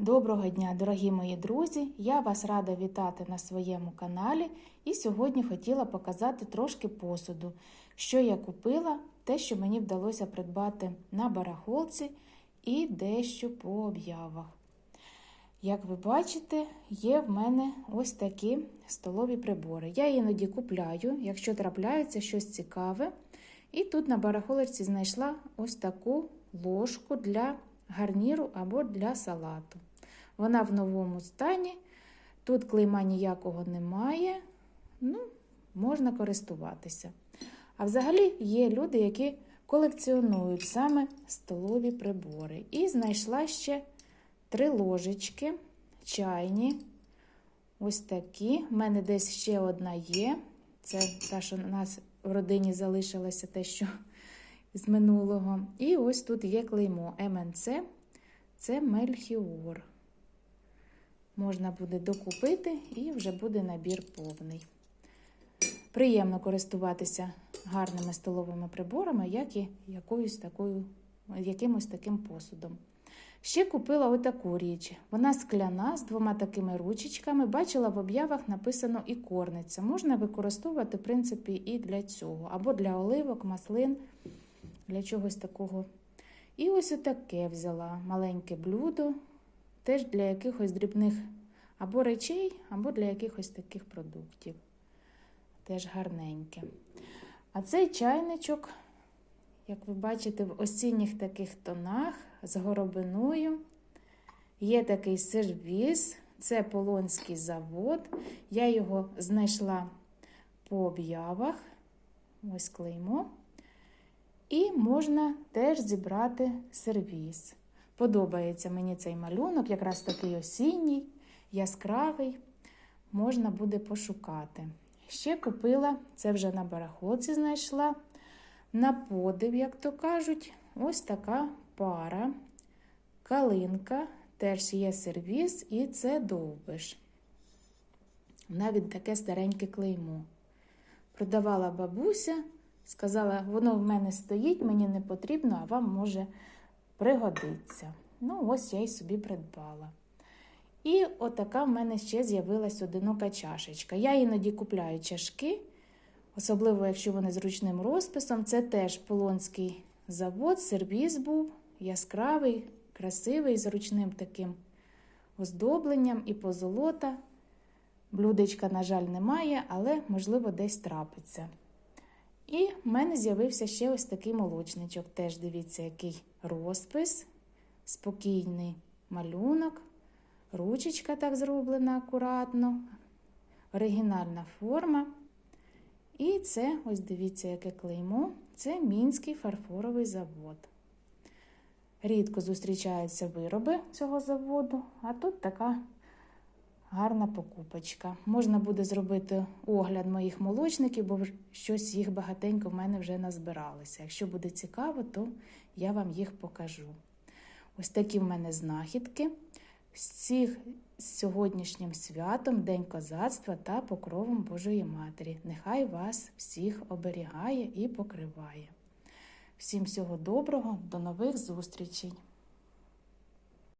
Доброго дня, дорогі мої друзі! Я вас рада вітати на своєму каналі і сьогодні хотіла показати трошки посуду, що я купила, те, що мені вдалося придбати на барахолці і дещо по об'явах. Як ви бачите, є в мене ось такі столові прибори. Я іноді купляю, якщо трапляється щось цікаве. І тут на барахолці знайшла ось таку ложку для гарніру або для салату. Вона в новому стані, тут клейма ніякого немає, ну, можна користуватися. А взагалі є люди, які колекціонують саме столові прибори. І знайшла ще три ложечки чайні. Ось такі. У мене десь ще одна є. Це та, що у нас в родині залишилося те, що з минулого. І ось тут є клеймо МНЦ, це Мельхіор. Можна буде докупити і вже буде набір повний. Приємно користуватися гарними столовими приборами, як і якоюсь такою, якимось таким посудом. Ще купила отаку річ. Вона скляна з двома такими ручечками. Бачила в об'явах написано і корниця. Можна використовувати, в принципі, і для цього, або для оливок, маслин, для чогось такого. І ось отаке взяла маленьке блюдо, теж для якихось дрібних або речей, або для якихось таких продуктів. Теж гарненьке. А цей чайничок, як ви бачите, в осінніх таких тонах з горобиною. Є такий сервіс, це Полонський завод. Я його знайшла по об'явах. Ось клеймо. І можна теж зібрати сервіс. Подобається мені цей малюнок, якраз такий осінній, яскравий. Можна буде пошукати. Ще купила, це вже на барахолці знайшла. На подив, як то кажуть, ось така пара, калинка, теж є сервіс, і це довбиш. Навіть таке стареньке клеймо. Продавала бабуся, сказала, воно в мене стоїть, мені не потрібно, а вам може пригодиться. Ну, ось я й собі придбала. І отака в мене ще з'явилась одинока чашечка. Я іноді купляю чашки, особливо, якщо вони з ручним розписом. Це теж полонський завод, сервіс був яскравий, красивий, з ручним таким оздобленням і позолота. Блюдечка, на жаль, немає, але, можливо, десь трапиться. І в мене з'явився ще ось такий молочничок. Теж дивіться, який розпис, спокійний малюнок. Ручечка так зроблена акуратно, оригінальна форма. І це, ось дивіться, яке клеймо, це Мінський фарфоровий завод. Рідко зустрічаються вироби цього заводу, а тут така гарна покупочка. Можна буде зробити огляд моїх молочників, бо щось їх багатенько в мене вже назбиралося. Якщо буде цікаво, то я вам їх покажу. Ось такі в мене знахідки. Всіх з сьогоднішнім святом, День козацтва та покровом Божої Матері. Нехай вас всіх оберігає і покриває. Всім всього доброго, до нових зустрічей!